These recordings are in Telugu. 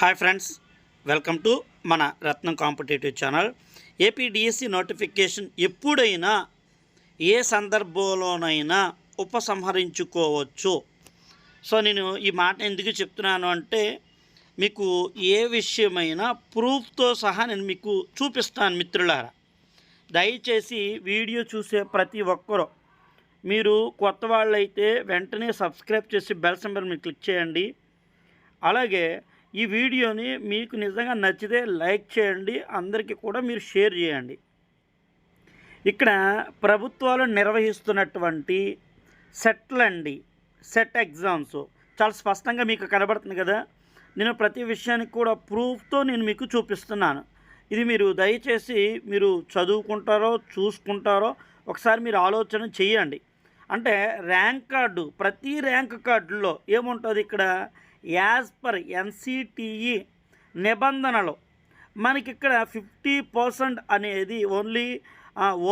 హాయ్ ఫ్రెండ్స్ వెల్కమ్ టు మన Ratnam competitive channel. APDSC notification ఎప్పుడైనా ఏ సందర్భంలోనైనా ఉపసంహరించుకోవచ్చు. సో నేను ఈ మాట ఎందుకు చెప్తున్నాను అంటే మీకు ఏ విషయమైనా ప్రూఫ్తో సహా నేను మీకు చూపిస్తాను మిత్రులారా. దయచేసి వీడియో చూసే ప్రతి ఒక్కరూ మీరు కొత్త వాళ్ళైతే వెంటనే సబ్స్క్రైబ్ చేసి బెల్ సింబల్ మీరు క్లిక్ చేయండి. అలాగే ఈ వీడియోని మీకు నిజంగా నచ్చితే లైక్ చేయండి అందరికీ కూడా మీరు షేర్ చేయండి. ఇక్కడ ప్రభుత్వాలు నిర్వహిస్తున్నటువంటి సెట్లు అండి సెట్ ఎగ్జామ్స్. చాలా స్పష్టంగా మీకు కనబడుతుంది కదా? నేను ప్రతి విషయానికి కూడా ప్రూఫ్తో నేను మీకు చూపిస్తున్నాను. ఇది మీరు దయచేసి మీరు చదువుకుంటారో చూసుకుంటారో ఒకసారి మీరు ఆలోచన చేయండి. అంటే ర్యాంక్ కార్డు ప్రతి ర్యాంక్ కార్డులో ఏముంటుంది ఇక్కడ? యాజ్ పర్ ఎన్సిటిఈ నిబంధనలు. మనకి ఇక్కడ ఫిఫ్టీ పర్సెంట్ అనేది ఓన్లీ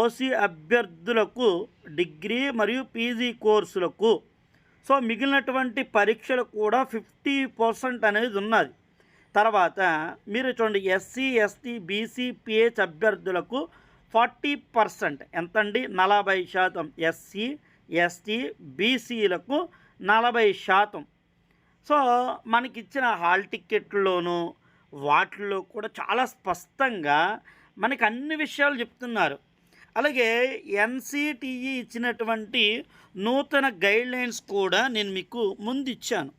ఓసీ అభ్యర్థులకు డిగ్రీ మరియు పీజీ కోర్సులకు. సో మిగిలినటువంటి పరీక్షలు కూడా ఫిఫ్టీ పర్సెంట్ అనేది ఉన్నది. తర్వాత మీరు చూడండి ఎస్సీ ఎస్టీ బీసీ పిహెచ్ అభ్యర్థులకు ఫార్టీ పర్సెంట్ ఎంతండి? నలభై శాతం ఎస్సీ ఎస్టీ బీసీలకు నలభై శాతం. సో మనకిచ్చిన హాల్ టిక్కెట్లోనూ వాటిల్లో కూడా చాలా స్పష్టంగా మనకి అన్ని విషయాలు చెప్తున్నారు. అలాగే ఎన్సిటిఈ ఇచ్చినటువంటి నూతన గైడ్లైన్స్ కూడా నేను మీకు ముందు ఇచ్చాను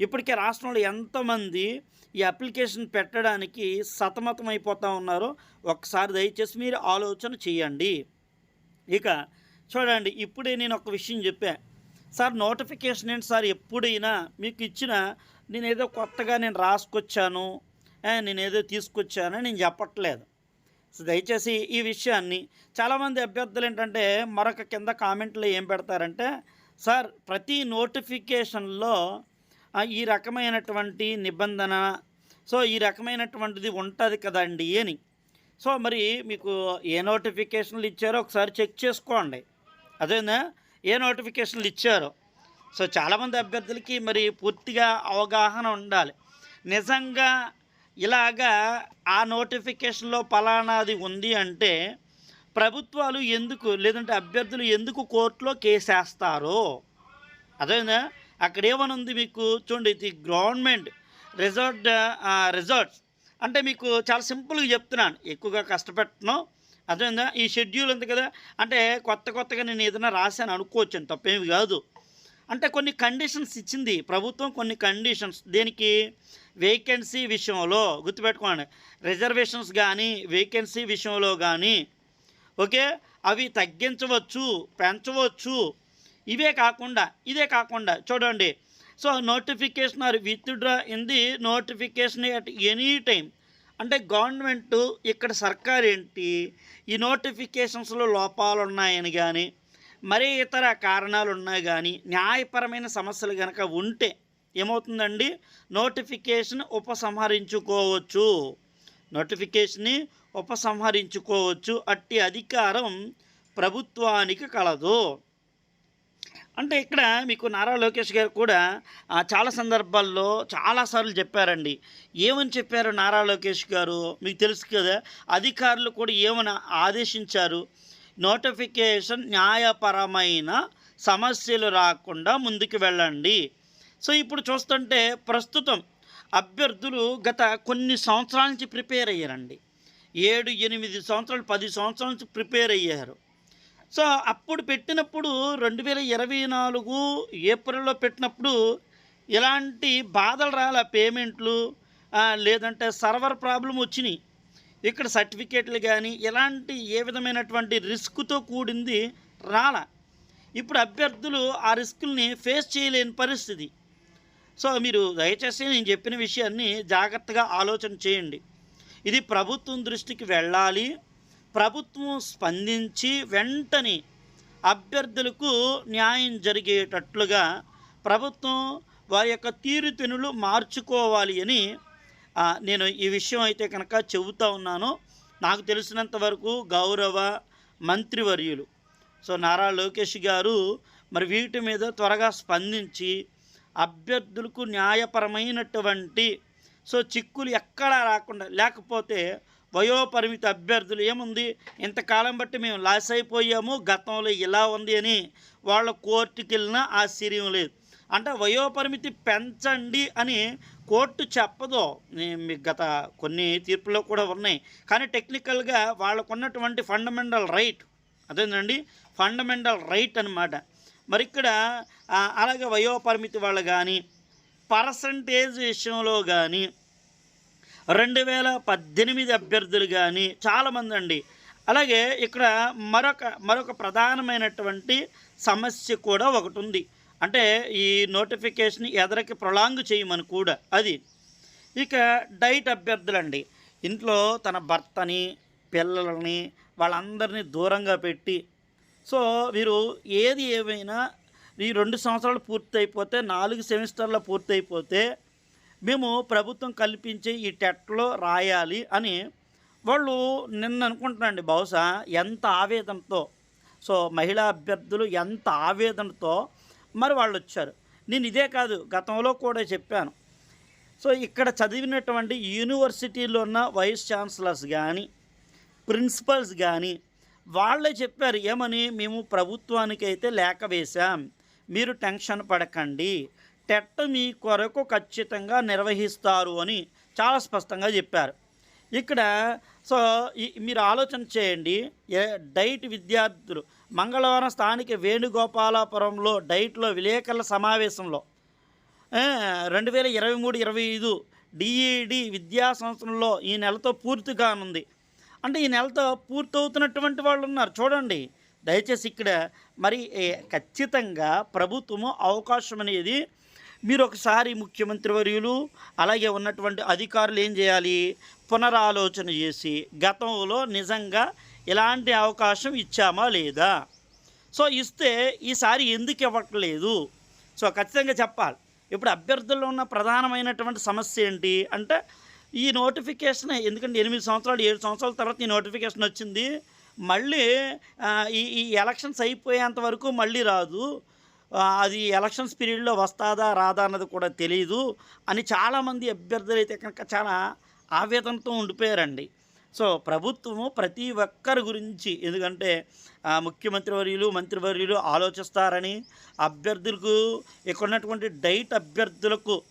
ఇప్పటికే రాష్ట్రంలో ఎంతమంది ఈ అప్లికేషన్ పెట్టడానికి సతమతం అయిపోతూ ఉన్నారో ఒకసారి దయచేసి మీరు ఆలోచన చేయండి. ఇక చూడండి ఇప్పుడే నేను ఒక విషయం చెప్పాను సార్ నోటిఫికేషన్ ఏంటి సార్? ఎప్పుడైనా మీకు ఇచ్చిన నేనేదో కొత్తగా నేను రాసుకొచ్చాను నేనేదో నేను తీసుకొచ్చాను నేను చెప్పట్లేదు. సో దయచేసి ఈ విషయాన్ని చాలామంది అభ్యర్థులు ఏంటంటే మరొక కింద కామెంట్లో ఏం పెడతారంటే సార్ ప్రతి నోటిఫికేషన్లో ఈ రకమైనటువంటి నిబంధన సో ఈ రకమైనటువంటిది ఉంటుంది కదండి అని. సో మరి మీకు ఏ నోటిఫికేషన్లు ఇచ్చారో ఒకసారి చెక్ చేసుకోండి. అదేనా? ఏ నోటిఫికేషన్లు ఇచ్చారో. సో చాలామంది అభ్యర్థులకి మరి పూర్తిగా అవగాహన ఉండాలి. నిజంగా ఇలాగా ఆ నోటిఫికేషన్లో ఫలానాది ఉంది అంటే ప్రభుత్వాలు ఎందుకు లేదంటే అభ్యర్థులు ఎందుకు కోర్టులో కేసేస్తారో. అదేనా అక్కడ ఏమనుంది ఉంది మీకు? చూడండి ఇది గవర్నమెంట్ రిజార్ట్ రిజార్ట్స్ అంటే మీకు చాలా సింపుల్గా చెప్తున్నాను. ఎక్కువగా కష్టపెట్టను. అర్థమైందా? ఈ షెడ్యూల్ ఉంది కదా? అంటే కొత్త కొత్తగా నేను ఏదైనా రాశాను అనుకోవచ్చు తప్పేమి కాదు. అంటే కొన్ని కండిషన్స్ ఇచ్చింది ప్రభుత్వం కొన్ని కండిషన్స్. దేనికి? వేకెన్సీ విషయంలో గుర్తుపెట్టుకోండి. రిజర్వేషన్స్ కానీ వేకెన్సీ విషయంలో కానీ ఓకే? అవి తగ్గించవచ్చు పెంచవచ్చు. ఇవే కాకుండా ఇదే కాకుండా చూడండి. So notification are withdraw in the notification at any time అంటే గవర్నమెంట్ ఇక్కడ సర్కార్ ఏంటి ఈ నోటిఫికేషన్స్లో లోపాలు ఉన్నాయని కానీ మరే ఇతర కారణాలు ఉన్నాయి కానీ న్యాయపరమైన సమస్యలు కనుక ఉంటే ఏమవుతుందండి? నోటిఫికేషన్ ఉపసంహరించుకోవచ్చు. నోటిఫికేషన్ని ఉపసంహరించుకోవచ్చు. అట్టి అధికారం ప్రభుత్వానికి కలదు. అంటే ఇక్కడ మీకు నారా లోకేష్ గారు కూడా చాలా సందర్భాల్లో చాలాసార్లు చెప్పారండి. ఏమని చెప్పారు నారా లోకేష్ గారు? మీకు తెలుసు కదా అధికారులు కూడా ఏమని ఆదేశించారు? నోటిఫికేషన్ న్యాయపరమైన సమస్యలు రాకుండా ముందుకు వెళ్ళండి. సో ఇప్పుడు చూస్తుంటే ప్రస్తుతం అభ్యర్థులు గత కొన్ని సంవత్సరాల నుంచి ప్రిపేర్ అయ్యారండి. ఏడు ఎనిమిది సంవత్సరాలు పది సంవత్సరాల నుంచి ప్రిపేర్ అయ్యారు. సో అప్పుడు పెట్టినప్పుడు రెండు వేల ఇరవై నాలుగు ఏప్రిల్లో పెట్టినప్పుడు ఇలాంటి బాధలు రాలే పేమెంట్లు లేదంటే సర్వర్ ప్రాబ్లం వచ్చినాయి. ఇక్కడ సర్టిఫికేట్లు కానీ ఇలాంటి ఏ విధమైనటువంటి రిస్క్తో కూడింది రాల. ఇప్పుడు అభ్యర్థులు ఆ రిస్కుల్ని ఫేస్ చేయలేని పరిస్థితి. సో మీరు దయచేసి నేను చెప్పిన విషయాన్ని జాగ్రత్తగా ఆలోచన చేయండి. ఇది ప్రభుత్వం దృష్టికి వెళ్ళాలి. ప్రభుత్వం స్పందించి వెంటనే అభ్యర్థులకు న్యాయం జరిగేటట్లుగా ప్రభుత్వం వారి యొక్క తీరుతెనులు మార్చుకోవాలి అని నేను ఈ విషయం అయితే కనుక చెబుతూ ఉన్నాను. నాకు తెలిసినంత వరకు గౌరవ మంత్రివర్యులు సో నారా లోకేష్ గారు మరి వీటి మీద త్వరగా స్పందించి అభ్యర్థులకు న్యాయపరమైనటువంటి సో చిక్కులు ఎక్కడా రాకుండా లేకపోతే వయోపరిమితి అభ్యర్థులు ఏముంది? ఇంతకాలం బట్టి మేము లాస్ అయిపోయాము గతంలో ఇలా ఉంది అని వాళ్ళ కోర్టుకి వెళ్ళినా ఆశ్చర్యం లేదు. అంటే వయోపరిమితి పెంచండి అని కోర్టు చెప్పదు. గత కొన్ని తీర్పులో కూడా ఉన్నాయి. కానీ టెక్నికల్గా వాళ్ళకు ఉన్నటువంటి ఫండమెంటల్ రైట్ అదేంటండి ఫండమెంటల్ రైట్ అన్నమాట. మరి ఇక్కడ అలాగే వయోపరిమితి వాళ్ళు కానీ పర్సంటేజ్ విషయంలో కానీ రెండు వేల పద్దెనిమిది అభ్యర్థులు కానీ చాలామంది అండి అలాగే ఇక్కడ మరొక మరొక ప్రధానమైనటువంటి సమస్య కూడా ఒకటి ఉంది అంటే ఈ నోటిఫికేషన్ ఎదరికి ప్రొలాంగ్ చేయమని కూడా అది. ఇక డైట్ అభ్యర్థులండి. ఇంట్లో తన భర్తని పిల్లలని వాళ్ళందరినీ దూరంగా పెట్టి సో వీరు ఏది ఏమైనా ఈ రెండు సంవత్సరాలు పూర్తయిపోతే నాలుగు సెమిస్టర్లు పూర్తయిపోతే మేము ప్రభుత్వం కల్పించే ఈ టెట్లో రాయాలి అని వాళ్ళు నిన్న అనుకుంటున్నాండి బహుశా ఎంత ఆవేదనతో సో మహిళా అభ్యర్థులు ఎంత ఆవేదనతో మరి వాళ్ళు వచ్చారు. నేను ఇదే కాదు గతంలో కూడా చెప్పాను. సో ఇక్కడ చదివినటువంటి యూనివర్సిటీలో ఉన్న వైస్ ఛాన్సలర్స్ కానీ ప్రిన్సిపల్స్ కానీ వాళ్ళే చెప్పారు ఏమని మేము ప్రభుత్వానికి అయితే లేఖ వేశాం. మీరు టెన్షన్ పడకండి. టెట్ మీ కొరకు ఖచ్చితంగా నిర్వహిస్తారు అని చాలా స్పష్టంగా చెప్పారు. ఇక్కడ సో మీరు ఆలోచన చేయండి. ఏ డైట్ విద్యార్థులు మంగళవారం స్థానిక వేణుగోపాలాపురంలో డైట్లో విలేకరుల సమావేశంలో రెండు వేల ఇరవై మూడు ఇరవై ఐదు డిఈడి విద్యా సంవత్సరంలో ఈ నెలతో పూర్తి కానుంది. అంటే ఈ నెలతో పూర్తవుతున్నటువంటి వాళ్ళు ఉన్నారు. చూడండి. దయచేసి ఇక్కడ మరి ఖచ్చితంగా ప్రభుత్వము అవకాశం అనేది మీరు ఒకసారి ముఖ్యమంత్రి వర్యులు అలాగే ఉన్నటువంటి అధికారులు ఏం చేయాలి? పునరాలోచన చేసి గతంలో నిజంగా ఇలాంటి అవకాశం ఇచ్చామా లేదా? సో ఇస్తే ఈసారి ఎందుకు ఇవ్వట్లేదు? సో ఖచ్చితంగా చెప్పాలి. ఇప్పుడు అభ్యర్థుల్లో ఉన్న ప్రధానమైనటువంటి సమస్య ఏంటి అంటే ఈ నోటిఫికేషన్ ఎందుకంటే ఎనిమిది సంవత్సరాలు ఏడు సంవత్సరాల తర్వాత ఈ నోటిఫికేషన్ వచ్చింది. మళ్ళీ ఈ ఈ ఎలక్షన్స్ అయిపోయేంత వరకు మళ్ళీ రాదు. అది ఎలక్షన్స్ పీరియడ్లో వస్తాదా రాదా అన్నది కూడా తెలియదు అని చాలామంది అభ్యర్థులు అయితే కనుక చాలా ఆవేదనతో ఉండిపోయారండి. సో ప్రభుత్వము ప్రతి ఒక్కరి గురించి ఎందుకంటే ముఖ్యమంత్రి వర్యులు మంత్రివర్యులు ఆలోచిస్తారని అభ్యర్థులకు ఇక్కడ ఉన్నటువంటి డైట్ అభ్యర్థులకు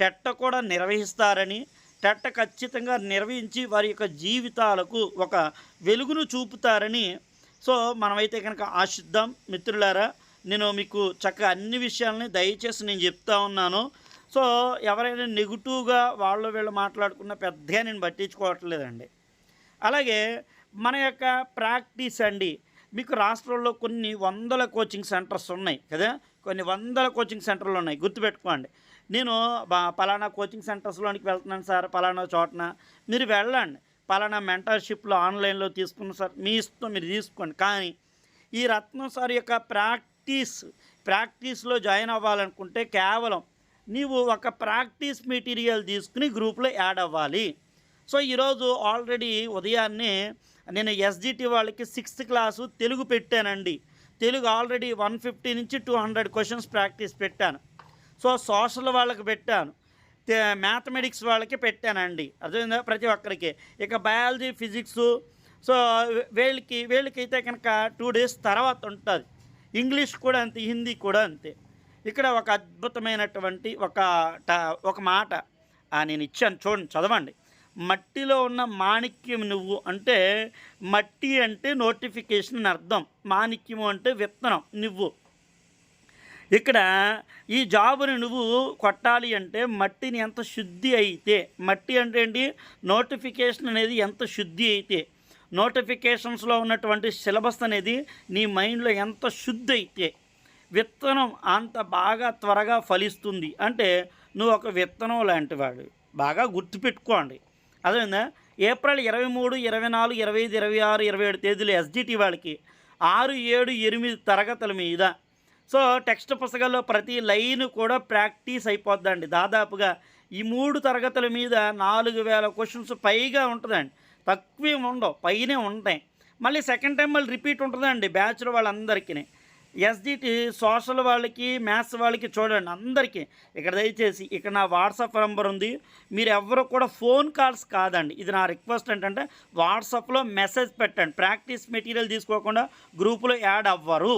టెట్ట కూడా నిర్వహిస్తారని టెట్ట ఖచ్చితంగా నిర్వహించి వారి యొక్క జీవితాలకు ఒక వెలుగును చూపుతారని. సో మనమైతే కనుక ఆశిద్దాం. మిత్రులారా నేను మీకు చక్కగా అన్ని విషయాలని దయచేసి నేను చెప్తా ఉన్నాను. సో ఎవరైనా నెగిటివ్గా వాళ్ళు వీళ్ళు మాట్లాడుకున్న పెద్దగా నేను పట్టించుకోవట్లేదండి. అలాగే మన యొక్క ప్రాక్టీస్ అండి. మీకు రాష్ట్రంలో కొన్ని వందల కోచింగ్ సెంటర్స్ ఉన్నాయి కదా? కొన్ని వందల కోచింగ్ సెంటర్లు ఉన్నాయి. గుర్తుపెట్టుకోండి. నేను పలానా కోచింగ్ సెంటర్స్లోనికి వెళ్తున్నాను సార్ పలానా చోటన. మీరు వెళ్ళండి. పలానా మెంటర్షిప్లో ఆన్లైన్లో తీసుకున్న సార్ మీ ఇష్టం మీరు తీసుకోండి. కానీ ఈ రత్నం సార్ యొక్క ప్రాక్టీస్ ప్రాక్టీస్ ప్రాక్టీస్లో జాయిన్ అవ్వాలనుకుంటే కేవలం నీవు ఒక ప్రాక్టీస్ మెటీరియల్ తీసుకుని గ్రూప్లో యాడ్ అవ్వాలి. సో ఈరోజు ఆల్రెడీ ఉదయాన్నే నేను ఎస్జిటి వాళ్ళకి సిక్స్త్ క్లాసు తెలుగు పెట్టానండి. తెలుగు ఆల్రెడీ వన్ ఫిఫ్టీ నుంచి టూ హండ్రెడ్ క్వశ్చన్స్ ప్రాక్టీస్ పెట్టాను. సో సోషల్ వాళ్ళకి పెట్టాను. మ్యాథమెటిక్స్ వాళ్ళకి పెట్టానండి. అర్థమైందా ప్రతి ఒక్కరికి? ఇక బయాలజీ ఫిజిక్స్ సో వీళ్ళకి వీళ్ళకైతే కనుక టూ డేస్ తర్వాత ఉంటుంది. ఇంగ్లీష్ కూడా అంతే హిందీ కూడా అంతే. ఇక్కడ ఒక అద్భుతమైనటువంటి ఒక ట- ఒక మాట నేను ఇచ్చాను చూడండి చదవండి. మట్టిలో ఉన్న మాణిక్యం నువ్వు అంటే మట్టి అంటే నోటిఫికేషన్ అని అర్థం. మాణిక్యము అంటే విత్తనం నువ్వు. ఇక్కడ ఈ జాబుని నువ్వు కొట్టాలి అంటే మట్టిని ఎంత శుద్ధి అయితే మట్టి అంటే ఏంటి? నోటిఫికేషన్ అనేది ఎంత శుద్ధి అయితే. నోటిఫికేషన్స్లో ఉన్నటువంటి సిలబస్ అనేది నీ మైండ్లో ఎంత శుద్ధి అయితే విత్తనం అంత బాగా త్వరగా ఫలిస్తుంది అంటే నువ్వు ఒక విత్తనం లాంటివాడు. బాగా గుర్తుపెట్టుకోండి. అదేవిధంగా ఏప్రిల్ ఇరవై మూడు ఇరవై నాలుగు ఇరవై ఐదు ఇరవై ఆరు ఇరవై ఏడు తేదీలు ఎస్జిటి వాళ్ళకి ఆరు ఏడు ఎనిమిది తరగతుల మీద. సో టెక్స్ట్ పుస్తకాల్లో ప్రతి లైన్ కూడా ప్రాక్టీస్ అయిపోద్దండి. దాదాపుగా ఈ మూడు తరగతుల మీద నాలుగు వేల క్వశ్చన్స్ పైగా ఉంటుందండి. తక్కువ ఉండవు పైనే ఉంటాయి. మళ్ళీ సెకండ్ టైం మళ్ళీ రిపీట్ ఉంటుందండి బ్యాచ్లో వాళ్ళందరికీ ఎస్డిటి సోషల్ వాళ్ళకి మ్యాథ్స్ వాళ్ళకి చూడండి అందరికీ. ఇక్కడ దయచేసి ఇక్కడ నా వాట్సాప్ నెంబర్ ఉంది. మీరు ఎవరు కూడా ఫోన్ కాల్స్ కాదండి. ఇది నా రిక్వెస్ట్ ఏంటంటే వాట్సాప్లో మెసేజ్ పెట్టండి. ప్రాక్టీస్ మెటీరియల్ తీసుకోకుండా గ్రూపులో యాడ్ అవ్వరు.